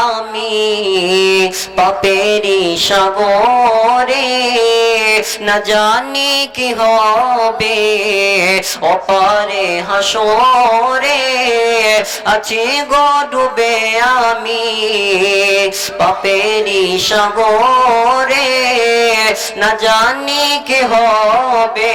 আমি পাপেরি সাগরে, না জানি কি হবে, অপারে হাসরে আছি গো ডুবে আমি পাপেরি সাগরে, না জানি কি হবে।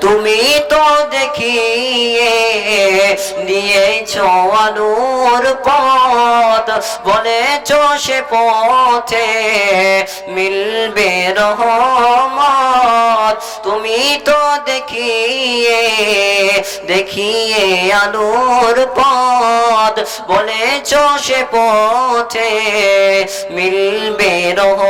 তুমি তো দেখিয়ে দিয়েছ আলোর পথ। বলেছ সে পথে মিলবে রহমত। তুমি তো দেখিয়ে দেখিয়ে আলোর পথ। বলেছ সে পথে মিলবে রহমত।